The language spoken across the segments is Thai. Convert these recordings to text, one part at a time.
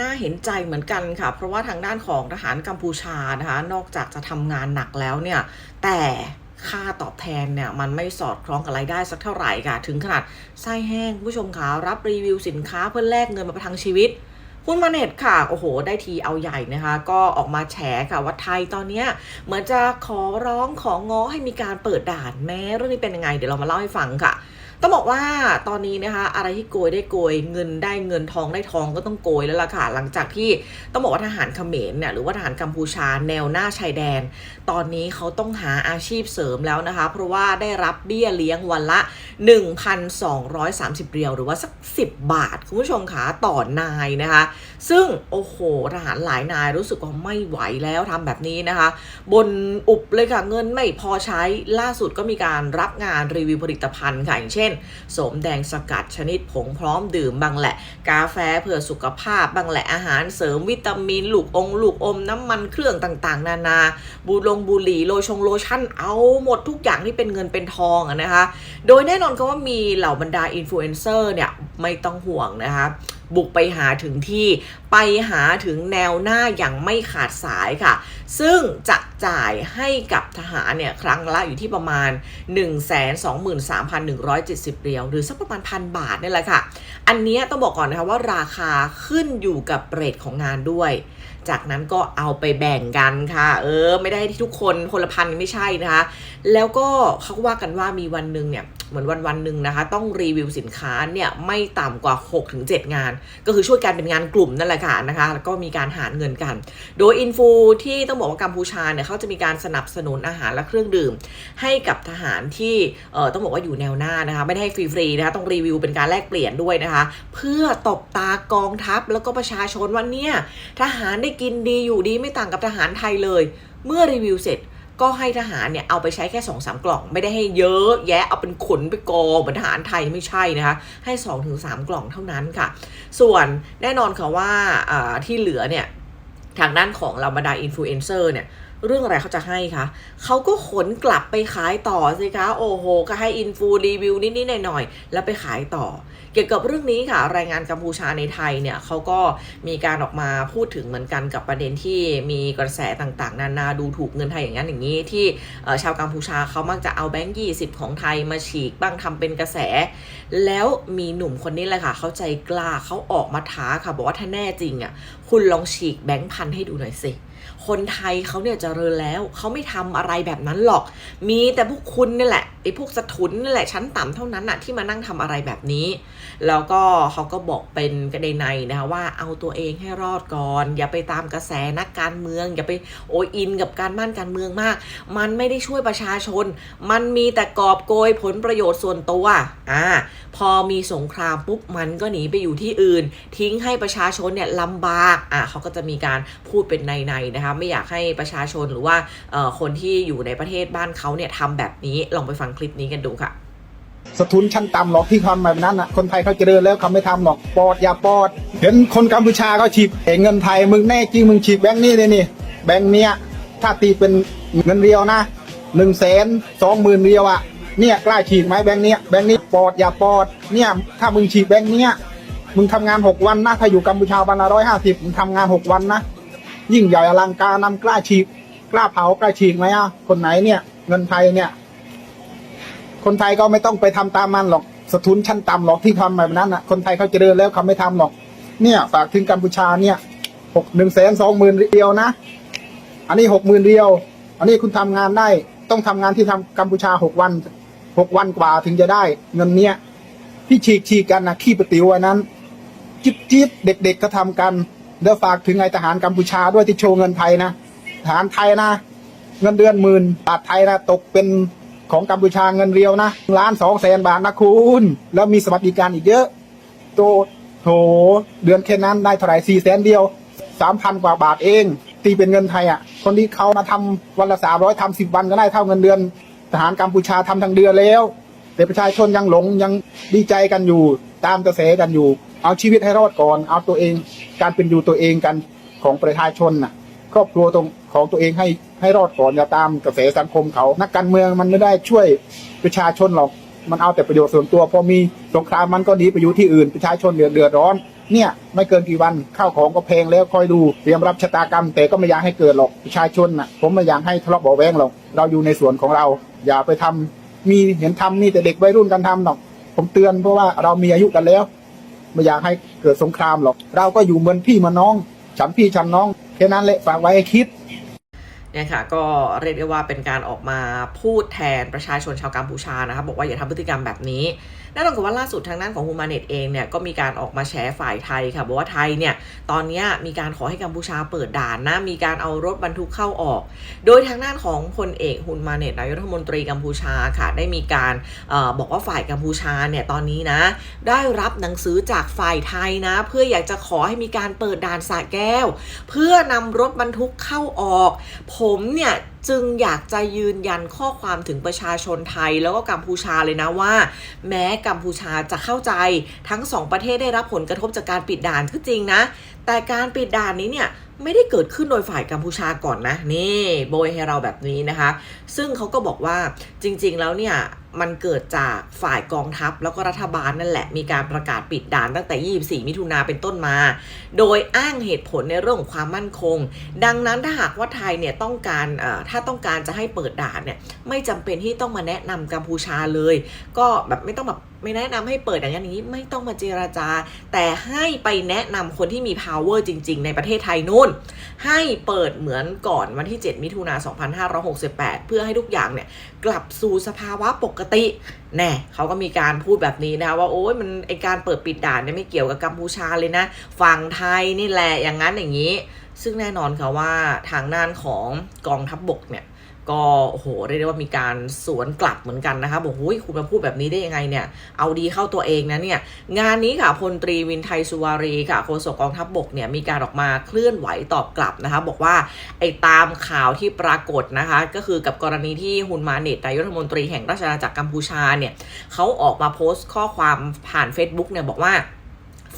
น่าเห็นใจเหมือนกันค่ะ เพราะว่าทางด้านของทหารกัมพูชานะคะ นอกจากจะทำงานหนักแล้วเนี่ย แต่ค่าตอบแทนเนี่ยมันไม่สอดคล้องกับรายได้สักเท่าไหร่ค่ะ ถึงขนาดไส้แห้งผู้ชมคะรับรีวิวสินค้าเพื่อแลกเงินมาประทังชีวิตคุณมาเน็ตค่ะ โอ้โห ได้ทีเอาใหญ่นะคะ ก็ออกมาแฉค่ะว่าไทยตอนนี้เหมือนจะขอร้องของง้อให้มีการเปิดด่านแม้เรื่องนี้เป็นยังไง เดี๋ยวเรามาเล่าให้ฟังค่ะ ต้องบอกว่าตอนนี้นะคะ อะไรที่โกยได้โกย เงินได้เงินทองได้ทองก็ต้องโกยแล้วล่ะค่ะ หลังจากที่ต้องบอกว่าทหารเขมรเนี่ยหรือว่าทหารกัมพูชาแนวหน้าชายแดน ตอนนี้เขาต้องหาอาชีพเสริมแล้วนะคะ เพราะว่าได้รับเบี้ยเลี้ยงวันละ 1,230 เรียวหรือว่าสัก 10 บาท คุณผู้ชมคะต่อนายนะคะ ซึ่งโอ้โหทหารหลายนายรู้สึกว่าไม่ไหวแล้วทำแบบนี้นะคะ บนอุบเลยค่ะเงินไม่พอใช้ล่าสุดก็มีการรับงานรีวิวผลิตภัณฑ์ค่ะอย่างเช่นโสมแดงสกัดชนิดผงพร้อมดื่มบางแหละ กาแฟเพื่อสุขภาพบางแหละอาหารเสริมวิตามินลูกองลูกอมน้ำมันเครื่องต่างๆ นานาบูลงบุหรี่โลชงโลชั่นเอาหมดทุกอย่างที่เป็นเงินเป็นทองนะคะ โดยแน่นอนก็ว่ามีเหล่าบรรดาอินฟลูเอนเซอร์เนี่ยไม่ต้องห่วงนะคะ บุกไปหาถึงที่ไปหาถึงแนวหน้าอย่างไม่ขาดสายค่ะ ซึ่งจะจ่ายให้กับทหารเนี่ยครั้งละอยู่ที่ประมาณ 123,170เรียวหรือสักประมาณพันบาทนี่แหละค่ะ อันนี้ต้องบอกก่อนนะคะว่าราคาขึ้นอยู่กับเรทของงานด้วย จากนั้นก็เอาไปแบ่งกันค่ะ เออ ไม่ได้ที่ทุกคนคนละพันไม่ใช่นะคะ แล้วก็เขาก็ว่ากันว่ามีวันหนึ่งเนี่ย เหมือนวันวันหนึ่งนะคะ ต้องรีวิวสินค้าเนี่ยไม่ต่ำกว่า 6-7 งาน ก็คือช่วยกันเป็นงานกลุ่มนั่นแหละค่ะนะคะแล้วก็มีการหารเงินกัน โดยอินฟูที่ต้องบอกว่ากัมพูชาเนี่ยเขาจะมีการสนับสนุนอาหารและเครื่องดื่ม ให้กับทหารที่เออต้องบอกว่าอยู่แนวหน้านะคะไม่ได้ให้ฟรีๆนะคะต้องรีวิวเป็นการแลกเปลี่ยนด้วยนะคะ เพื่อตบตากองทัพแล้วก็ประชาชนว่าเนี่ยทหารได้กินดีอยู่ดีไม่ต่างกับทหารไทยเลย เมื่อรีวิวเสร็จ ก็ให้ทหารเนี่ยเอาไปใช้แค่2อสากล่อง ไม่ได้ให้เยอะแยะเอาเป็นขนไปกองเหมือนทหารไทยไม่ใช่นะคะ ให้ 2-3 กล่องเท่านั้นค่ะ ส่วนแน่นอนค่ะว่าอ่าที่เหลือเนี่ยทางด้านของเราบรรดาอินฟลูเอนเซอร์เนี่ย เรื่องอะไรเขาจะให้คะเขาก็ขนกลับไปขายต่อสิคะ โอ้โห ก็ให้อินฟูรีวิวนิดๆหน่อยๆแล้วไปขายต่อ เกี่ยวกับเรื่องนี้ค่ะรายงานกัมพูชาในไทยเนี่ยเขาก็มีการออกมาพูดถึงเหมือนกันกับประเด็นที่มีกระแสต่างๆ นานาดูถูกเงินไทยอย่างนั้นอย่างนี้ที่ชาวกัมพูชาเขามักจะเอาแบงก์ยี่สิบของไทยมาฉีกบ้างทำเป็นกระแส แล้วมีหนุ่มคนนี้แหละค่ะเขาใจกล้าเขาออกมาท้าค่ะบอกว่าถ้าแน่จริงอะคุณลองฉีกแบงค์พันให้ดูหน่อยสิ คนไทยเขาเนี่ยจเจริญแล้ว เขาไม่ทำอะไรแบบนั้นหรอก มีแต่พวกคุณนี่แหละ อ้พวกสะทุนนี่แหละชั้นต่ำเท่านั้นน่ะที่มานั่งทำอะไรแบบนี้ แล้วก็เขาก็บอกเป็นกระเดนในนะคะว่าเอาตัวเองให้รอดก่อน อย่าไปตามกระแสนักการเมือง อย่าไปโอยอินกับการบ้านการเมืองมาก มันไม่ได้ช่วยประชาชน มันมีแต่กอบโกยผลประโยชน์ส่วนตัวอ่าพอมีสงครามปุ๊บมันก็หนีไปอยู่ที่อื่น ทิ้งให้ประชาชนเนี่ยลำบากอะเขาก็จะมีการพูดเป็นในๆนะคะไม่อยากให้ประชาชนหรือว่าเอ่อคนที่อยู่ในประเทศบ้านเขาเนี่ยทำแบบนี้ลองไปฟังคลิปนี้กันดูค่ะ สะทุนชั้นต่ำหรอกที่ทำแบบนั้นอะ คนไทยเขาเจริญแล้วเขาไม่ทำหรอกปอดอย่าปอด เห็นคนกัมพูชาเขาฉีกเองเงินไทยมึงแน่จริงมึงฉีกแบงค์นี้เลยนี่แบงค์เนี้ยถ้าตีเป็นเงินเรียวนะหนึ่งแสนสองหมื่นเรียวอะเนี่ยกล้าฉีกไหมแบงค์เนี้ยแบงค์นี้ปอดอย่าปอดเนี่ยถ้ามึงฉีกแบงค์เนี้ยมึงทำงานหกวันนะถ้าอยู่กัมพูชาวันละร้อยห้าสิบมึงทำงานหกวันนะยิ่งใหญ่อลังการนำกล้าฉีกกล้าเผากล้าฉีกไหมอะคนไหนเนี่ยเงินไทยเนี่ย คนไทยก็ไม่ต้องไปทำตามมันหรอกสะทุนชั้นต่ำหรอกที่ทำแบบนั้นอะ คนไทยเขาเจริญแล้วเขาไม่ทำหรอก เนี่ยฝากถึงกัมพูชาเนี่ยหกหนึ่งแสนสองหมื่นเรียวนะ อันนี้หกหมื่นเรียว อันนี้คุณทำงานได้ต้องทำงานที่ทำกัมพูชาหกวันหกวันกว่าถึงจะได้ เงินเนี้ยที่ฉีกฉีกกันนะขี้ประติวอันนั้น จิ๊บจิ๊บเด็กๆก็ทำกันเดี๋ยวฝากถึงไอทหารกัมพูชาด้วยที่โชว์เงินไทยนะทหารไทยนะ เงินเดือนหมื่นบาทไทยนะตกเป็น ของกัมพูชาเงินเรียวนะล้านสองแสนบาทนะคุณแล้วมีสวัสดิการอีกเยอะโตโหเดือนแค่นั้นได้เท่าไหร่สี่แสนเดียวสามพันกว่าบาทเอง ตีเป็นเงินไทยอะ คนที่เขามาทำวันละสามร้อยทำสิบวันก็ได้เท่าเงินเดือน ทหารกัมพูชาทำทั้งเดือนแล้ว แต่ประชาชนยังหลงยังดีใจกันอยู่ ตามกระแสกันอยู่ เอาชีวิตให้รอดก่อน เอาตัวเอง การเป็นอยู่ตัวเองกันของประชาชนน่ะ ครอบครัวตรงของตัวเองให้ให้รอดก่อนอย่าตามกระแสสังคมเขา นักการเมืองมันไม่ได้ช่วยประชาชนหรอกมันเอาแต่ประโยชน์ส่วนตัวพอมีสงครามมันก็หนีไปอยู่ที่อื่นประชาชนเดือดเดือดร้อน เนี่ยไม่เกินกี่วันข้าวของก็แพงแล้วคอยดูเตรียมรับชะตากรรม แต่ก็ไม่อยากให้เกิดหรอกประชาชนน่ะ ผมไม่อยากให้ทะเลาะเบาแวงหรอกเราอยู่ในส่วนของเรา อย่าไปทำมีเห็นทำนี่แต่เด็กวัยรุ่นกันทำหรอก ผมเตือนเพราะว่าเรามีอายุกันแล้ว ไม่อยากให้เกิดสงครามหรอก เราก็อยู่เหมือนพี่เหมือนน้องฉันพี่ฉันน้อง แค่นั้นแหละฝากไว้คิดเนี่ยค่ะก็เรียกได้ว่าเป็นการออกมาพูดแทนประชาชนชาวกัมพูชานะคะบอกว่าอย่าทำพฤติกรรมแบบนี้ แน่นอนกับว่าล่าสุดทางด้านของฮูมาเน็ตเองเนี่ยก็มีการออกมาแฉฝ่ายไทยค่ะบอกว่าไทยเนี่ยตอนนี้มีการขอให้กัมพูชาเปิดด่านนะมีการเอารถบรรทุกเข้าออก โดยทางด้านของพลเอกฮุนมาเน็ตนายกรัฐมนตรีกัมพูชาค่ะได้มีการออบอกว่าฝ่ายกัมพูชาเนี่ยตอนนี้นะได้รับหนังสือจากฝ่ายไทยนะ เพื่ออยากจะขอให้มีการเปิดด่านสระแก้ว เพื่อนำรถบรรทุกเข้าออก ผมเนี่ย จึงอยากจะยืนยันข้อความถึงประชาชนไทยแล้วก็กัมพูชาเลยนะว่า แม้กัมพูชาจะเข้าใจทั้งสองประเทศได้รับผลกระทบจากการปิดด่านก็จริงนะ แต่การปิดด่านนี้เนี่ยไม่ได้เกิดขึ้นโดยฝ่ายกัมพูชาก่อนนะ นี่โบยให้เราแบบนี้นะคะ ซึ่งเขาก็บอกว่าจริง ๆ แล้วเนี่ย มันเกิดจากฝ่ายกองทัพแล้วก็รัฐบาลนั่นแหละ มีการประกาศปิดด่านตั้งแต่ 24 มิถุนาเป็นต้นมา โดยอ้างเหตุผลในเรื่องของความมั่นคง ดังนั้นถ้าหากว่าไทยเนี่ยต้องการถ้าต้องการจะให้เปิดด่านเนี่ยไม่จำเป็นที่ต้องมาแนะนำกัมพูชาเลย ก็แบบไม่ต้องแบบไม่แนะนำให้เปิดอย่างนี้ไม่ต้องมาเจราจา แต่ให้ไปแนะนำคนที่มี power จริง ๆ ในประเทศไทยนู่น ให้เปิดเหมือนก่อนวันที่ 7 มิถุนา 2568 เพื่อให้ทุกอย่างเนี่ย กลับสู่สภาวะปกติ แน่เขาก็มีการพูดแบบนี้นะว่าโอ้ยมันไอการเปิดปิดด่านเนี่ยไม่เกี่ยวกับกัมพูชาเลยนะ ฝั่งไทยนี่แหละอย่างนั้นอย่างนี้ ซึ่งแน่นอนค่ะว่าทางด้านของกองทัพบบกเนี่ย ก็โหเรียกได้ว่ามีการสวนกลับเหมือนกันนะคะบอกโอ้ยคุณมาพูดแบบนี้ได้ยังไงเนี่ย เอาดีเข้าตัวเองนะเนี่ย งานนี้ค่ะพลตรีวินไทยสุวารีค่ะโฆษกกองทัพบบกเนี่ยมีการออกมาเคลื่อนไหวตอบกลับนะคะ บอกว่าไอ้ตามข่าวที่ปรากฏนะคะ ก็คือกับกรณีที่ฮุนมาเนตนายรัฐมนตรีแห่งราชอาณาจักรกัมพูชาเนี่ยเขาออกมาโพสต์ข้อความผ่าน Facebook เนี่ยบอกว่า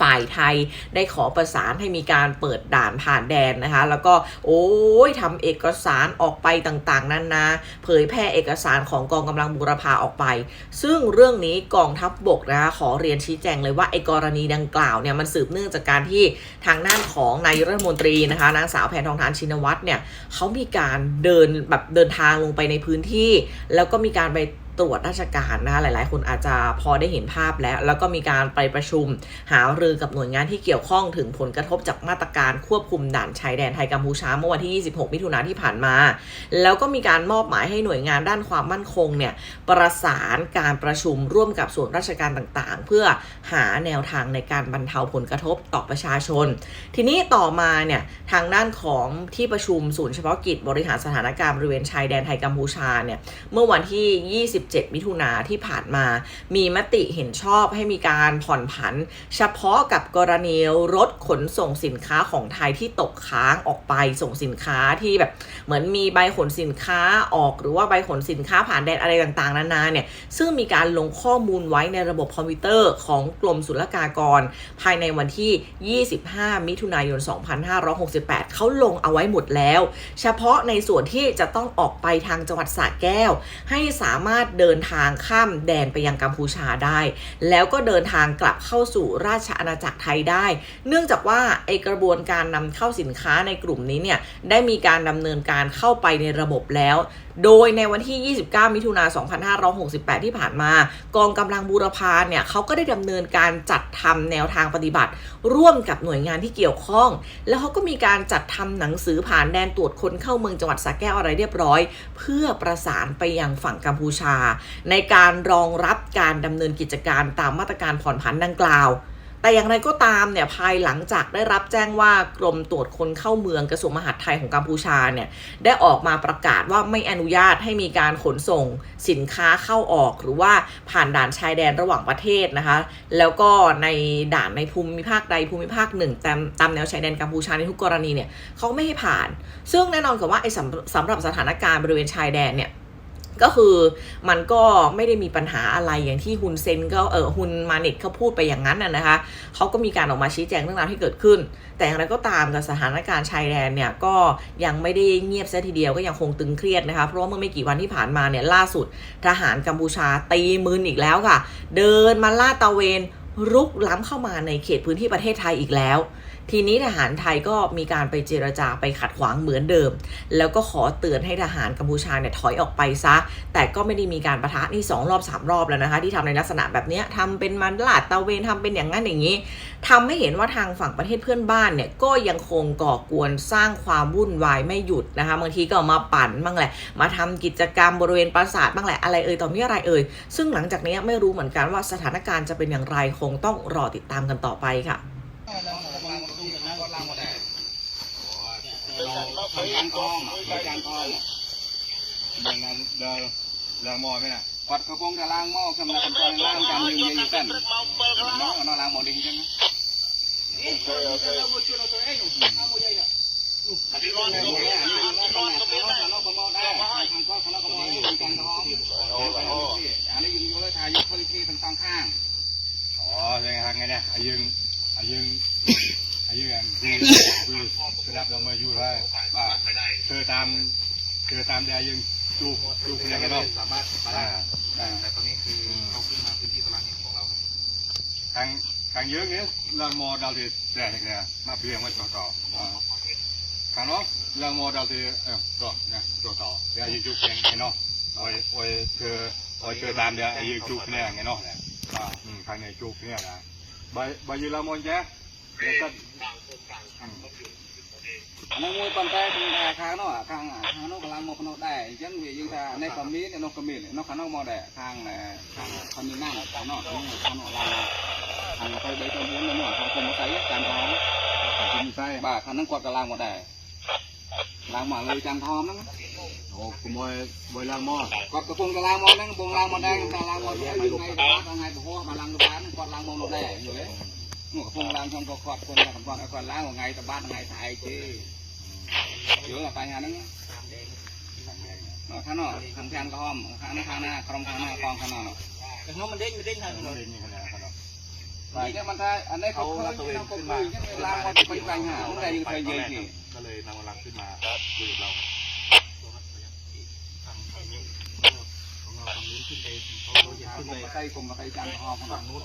ฝ่ายไทยได้ขอประสานให้มีการเปิดด่านผ่านแดนนะคะ แล้วก็โอ้ยทำเอกสารออกไปต่างๆนานาเผยแพร่เอกสารของกองกำลังบูรพาออกไป ซึ่งเรื่องนี้กองทัพบบกนะคะขอเรียนชี้แจงเลยว่าไอ้กรณีดังกล่าวเนี่ยมันสืบเนื่องจากการที่ทางด้านของนายรัฐมนตรีนะคะนางสาวแพทองทานชินวัตรเนี่ยเขามีการเดินแบบเดินทางลงไปในพื้นที่ แล้วก็มีการไป ตรวจราชการนะคะหลาย ๆ คนอาจจะพอได้เห็นภาพแล้ว แล้วก็มีการไปประชุมหารือกับหน่วยงานที่เกี่ยวข้องถึงผลกระทบจากมาตรการควบคุมด่านชายแดนไทยกัมพูชาเมื่อวันที่ 26 มิถุนายนที่ผ่านมา แล้วก็มีการมอบหมายให้หน่วยงานด้านความมั่นคงเนี่ยประสานการประชุมร่วมกับส่วนราชการต่าง ๆ เพื่อหาแนวทางในการบรรเทาผลกระทบต่อประชาชน ทีนี้ต่อมาเนี่ยทางด้านของที่ประชุมศูนย์เฉพาะกิจบริหารสถานการณ์บริเวณชายแดนไทยกัมพูชาเนี่ยเมื่อวันที่ 20 27มิถุนาที่ผ่านมา มีมติเห็นชอบให้มีการผ่อนผัน เฉพาะกับกรณีรถขนส่งสินค้าของไทยที่ตกค้างออกไปส่งสินค้าที่แบบเหมือนมีใบขนสินค้าออกหรือว่าใบขนสินค้าผ่านแดนอะไรต่างๆนานาเนี่ยซึ่งมีการลงข้อมูลไว้ในระบบคอมพิวเตอร์ของกรมศุลกากร ภายในวันที่ 25 มิถุนายน 2568 เขาลงเอาไว้หมดแล้ว เฉพาะในส่วนที่จะต้องออกไปทางจังหวัดสระแก้ว ให้สามารถเดินทางข้ามแดนไปยังกัมพูชาได้ แล้วก็เดินทางกลับเข้าสู่ราชอาณาจักรไทยได้ เนื่องจากว่าไอกระบวนการนำเข้าสินค้าในกลุ่มนี้เนี่ยได้มีการดำเนินการเข้าไปในระบบแล้ว โดยในวันที่ 29 มิถุนายน 2568 ที่ผ่านมา กองกำลังบูรพาเนี่ยเขาก็ได้ดำเนินการจัดทำแนวทางปฏิบัติ ร่วมกับหน่วยงานที่เกี่ยวข้อง แล้วเขาก็มีการจัดทำหนังสือผ่านแดนตรวจคนเข้าเมืองจังหวัดสระแก้วอะไรเรียบร้อย เพื่อประสานไปยังฝั่งกัมพูชา ในการรองรับการดำเนินกิจการตามมาตรการผ่อนผันดังกล่าว แต่อย่างไรก็ตามเนี่ยภายหลังจากได้รับแจ้งว่ากรมตรวจคนเข้าเมืองกระทรวงมหาดไทยของกัมพูชาเนี่ยได้ออกมาประกาศว่าไม่อนุญาตให้มีการขนส่งสินค้าเข้าออก หรือว่าผ่านด่านชายแดนระหว่างประเทศนะคะ แล้วก็ในด่านในภูมิภาคใดภูมิภาคหนึ่งตามตามแนวชายแดนกัมพูชาในทุกกรณีเนี่ยเขาไม่ให้ผ่าน ซึ่งแน่นอนกับว่าไอ้สำสำหรับสถานการณ์บริเวณชายแดนเนี่ย ก็คือมันก็ไม่ได้มีปัญหาอะไรอย่างที่ฮุนเซนก็เออฮุนมาเน็ตเขาพูดไปอย่างนั้นน่ะนะคะเขาก็มีการออกมาชี้แจงเรื่องราวที่เกิดขึ้น แต่อย่างไรก็ตามกับสถานการณ์ชายแดนเนี่ยก็ยังไม่ได้เงียบซะทีเดียวก็ยังคงตึงเครียดนะคะเพราะเมื่อไม่กี่วันที่ผ่านมาเนี่ยล่าสุดทหารกัมพูชาตีมืนอีกแล้วค่ะ เดินมาลาดตะเวนรุกล้ำเข้ามาในเขตพื้นที่ประเทศไทยอีกแล้ว ทีนี้ทหารไทยก็มีการไปเจรจาไปขัดขวางเหมือนเดิม แล้วก็ขอเตือนให้ทหารกัมพูชาเนี่ยถอยออกไปซะ แต่ก็ไม่ได้มีการประทะนี่สองรอบสามรอบแล้วนะคะ ที่ทำในลักษณะแบบนี้ทำเป็นมันลาดตะเวนทำเป็นอย่างนั้นอย่างนี้ทำให้เห็นว่าทางฝั่งประเทศเพื่อนบ้านเนี่ยก็ยังคงก่อกวนสร้างความวุ่นวายไม่หยุดนะคะบางทีก็มาปั่นบ้างแหละ มาทำกิจกรรมบริเวณปราสาทบ้างแหละอะไรเอ่ยต่อมีอะไรเอ่ยซึ่งหลังจากนี้ไม่รู้เหมือนกันว่าสถานการณ์จะเป็นอย่างไรคงต้องรอติดตามกันต่อไปค่ะ ราทำการกองทำการกองเดินเดินเดินมอไหมน่ะกดกระโปรงทะลางหม้อขึ้นมาทำการล่างกันยืนยืนสั้นน้องน้องล้างหม้อดิ้งใช่ไหมอันนี้ยืนยกเลยทายุคที่เป็นสองข้างอ๋อยังไงเนี่ยยืนยืน อายึงอันคือคือคือรับเรามาอยู่ได้ว่าเธอตามเธอตามเดียยึงจูจูเพียงกันเนาะสามารถอ่าแต่ตอนนี้คือเขาขึ้นมาพื้นที่ตารางหินของเราทางทางเยอะเนี้ยเรื่องมอดาวที่แต่เนี่ยมาเพียงไว้ต่อต่อทางเนาะเรื่องมอดาวที่เออต่อเนี่ยต่อต่อเดี๋ยวยึงจูเพียงไงเนาะโอ้ยโอ้ยเธอโอ้ยเธอตามเดียยึงจูเนี่ยไงเนาะอ่าอืมทางในจูเนี่ยนะใบใบยืนละมอนแจ๊ ហ្នឹងមួយប៉ុន្តែគឺថាខាងនោះខាងខាងនោះកម្លាំងមកក្នុងដែរអញ្ចឹងវាយើងថានេះក៏មាននេះនោះក៏មាននោះខាងនោះមកដែរខាងខាងខនមីណាខាងនោះខាងនោះខាងនោះឡើងខាងទៅ3ទៅ4នោះខាងគុំស្អីតាមផងគុំស្អីបាទខាងហ្នឹងគាត់ក៏ឡើងមកដែរឡើងមកលើចាំថមហ្នឹងអូកុំឲ្យបើឡើងមកគាត់កំពុងតែឡើងមកហ្នឹងកំពុងឡើងមកដែរគាត់ឡើងមកថ្ងៃថ្ងៃប្រហោះមកឡើងទៅបានគាត់ឡើងមកនោះដែរយល់ទេ งหน้ากองข้างนอกแต่เขามันเด้งมันเด้งทางถนนเล่นนี่ขนาดขนาดนี่เนี่ยมันถ้านนี้เขายที่เราก็เคยเนี่ยวลาเขาจะไปกลางหาเมื่อไรยังเคยเยอะที่ก็เลยนำกำลังขึ้นาคุยกับเราขึ้นไปใกล้กลมมาใกล้งข้างนอกอ๋อคุณบาทกำลังได้าอันนี้ทอดทั้งตัวตารางหมดไอ้สายมางระบาดอะใช่นะอาดานนี้ก็เคยเช็ดได้ใช่นะก็ไผ่ไหนกุ้มรถไฟกระตาผมไปจังห้อมข้นอกจังพร้อมาะเลยมับาดอะเลยสา cây cùng là cây chăn ho không bằng nút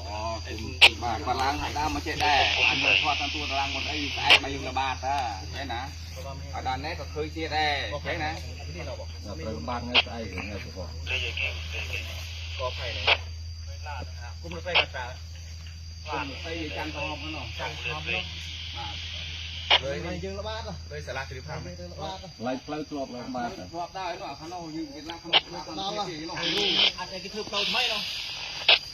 mà còn lang hải đa mà chết đẻ ăn được thoát ăn tua lang một đây cái bay là ba ta thế nè ở đàn nét có khơi chia đẻ thế nè từ ban ngay tay ngay chỗ có phải này cũng được cây cà trà cũng được cây chăn ho không nó chăn ho không nó ហើយយើងល្បាតដោយសាលាជ្រាបថាមិនល្បាតឡើយផ្លូវធ្លាប់ឡើងបាទធ្លាប់ដែរនោះខាងនោះយើងគេឡាក់ខាងនោះខាងនោះគេនោះអាចគេធ្វើផ្លូវថ្មីនោះ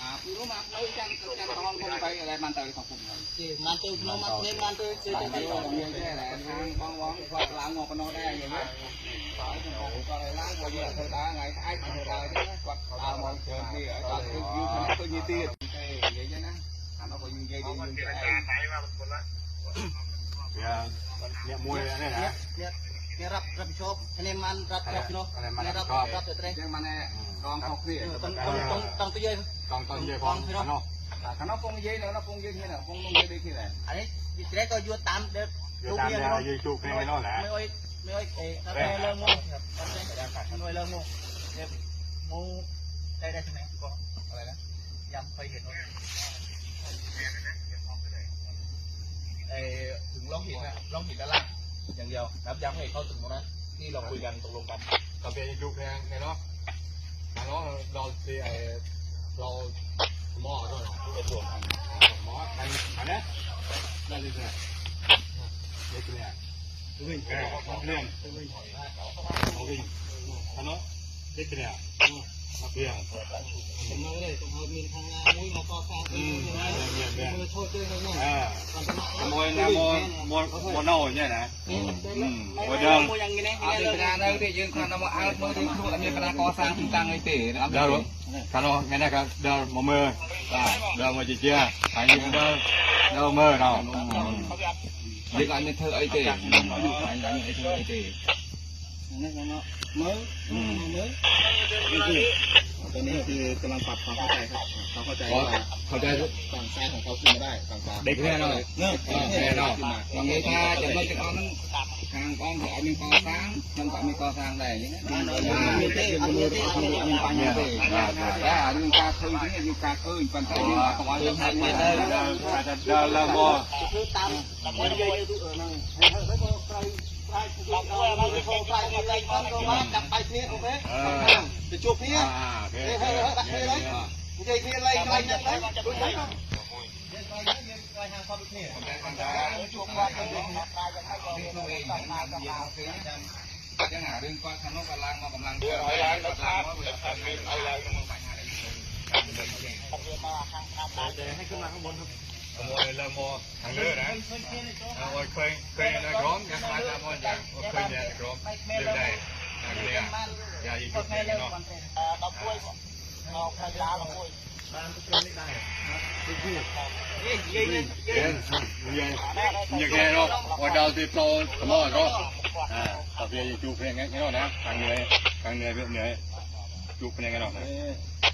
អាពីនោះមកនៅចាំចាំតងគុំទៅតែបានទៅក្នុងគុំហើយគេបានទៅក្នុងមកនេះបានទៅជិះទៅទៅមានតែខាងបងបងធ្លាប់ឡើងមកប៉ុណ្ណោះដែរយើងបាទគាត់ឲ្យឡើងមកយើងធ្វើដើរថ្ងៃស្អែកធ្វើដើរចឹងគាត់ដើរមកជើងនេះឲ្យគាត់ទៅយូរខាងទៅនេះទៀតគេនិយាយចឹងណាអានោះគាត់និយាយទៅយើងតែតែមកប៉ុណ្ណា เนี่ยเนี่ยมวยเนี่ยนะเนี่ยเนี่ยรับรับผิดชอบคะแนนมันรับรับเนาะเนี่ยรับรับแต่เตะเจ้ามันเนี่ยกองเขาเครียดต้องต้องต้องต้องตัวเยอะตองตองเย่พองเนาะขนาดคงเยอะเนี่ยนะคงเยอะที่ไหนคงลงเยอะได้ที่ไหนอันนี้จะได้ก็ยืนตามเด็กยู่ตามเดียยืนจูเพลงไว้นอนแหละไม่อ้อยไม่อ้อยเอ๊ะถ้าไม่เลิกงงครับมันอ้อยเลิกงงเนี่ยงงได้ได้ใช่ไหมก็อะไรนะยังเคยเห็นว่าไอ้ ถึงล่องหินอะล่องหินด้านล่างอย่างเดียวนับย้ำให้เข้าถึงตรงนั้นที่เราคุยกันตกลงกันตอนเป็นจูเพลงไงเนาะทางเนาะเราซีไอเราหม้อด้วย เป็นตัวหม้องอันนี้ได้เลยเนี่ยเล็กเนี่ยเลยงเขาวิ่งทางเนาะเล็กเนี่ยมาเพียงผมมาเลยผมเอามีทางงานมุ้ยมาก่อสร้างอืมเนี่ยเนี่ยมือโทษด้วยนะเนี่ยขโมยนะโมโมโมเน่าเนี่ยนะอืมโมเดิมมุ้ยยังไงเนี่ยเอาเป็นคณะนั่งที่ยืนคณะมาเอาเมื่อที่ครูมีคณะก่อสร้างจริงจังเลยตีนะครับเดิมคานอไงนะครับเดิมมมือเดิมมาจีเจียหายยิงเดิมเดิมมือเนาะ Việc anh nên thơ ấy tề Anh anh ấy thơ ấy tề นี่เนาะมือมือ Ờ ตอนนี้คือกำลังปรับความเข้าใจครับเขาเข้าใจว่าเข้าใจฝั่งซ้ายของเขาขึ้นมาได้ฝั่งขวาเด็กแน่นอนเนอะแน่นอนขึ้นมาอย่างนี้ถ้าจะมาจะเอานั้นทางกองจะเอามีกองสร้างมันก็มีกองสร้างได้อย่างนี้มีเต้มีเต้มีปัญญาเต้แต่อันนี้การเคยที่อยู่การเคยปัญญาอยู่ประวัติศาสตร์ไม่ได้อาจจะเดินละมอคือตามตามคนใหญ่ๆตัวนั่งให้ให้ให้ใคร ใครามตัวเราจะโทรใครมาใครมันก็มาจับไปเพี้ยโอเคจะจูบเพี้ยอ่าโอเคเฮ้ยเฮ้ยเฮ้ยเฮ้ยเฮ้ยไม่ใช่เพี้ยอะไรอะไรยังไงดูใช่ไหมเดี๋ยวใครเดี๋ยวใครหาความเพี้ยจูบว่าเป็นเรื่องตายจะให้เราที่ตัวเองมันมากับเราคือยังหาเรื่องก้อนขนมกำลังมากำลังเดือดเอาล้างก็ทานเอาล้างก็มาให้ขึ้นมาข้างบนครับขโมยละมอทางเลือนะเอาไว้ยเคยในกรมยังมาทำวันอย่างเคยเนี่ยกรมเรื่องใดนักเรียนอย่าอยู่จุดนี้เนาะเราป่วยเราใคราเราป่วยเย็นเย็นยังไงเนาะว่าดาวติดโตขโมยก็อ่าต่อไปอยู่จุดเพียงไงเนาะนะทางเหนื่อยทางเหนื่อยเรื่องเหนื่อยจุดเป็นยังไงเนาะลอยแล้วมั้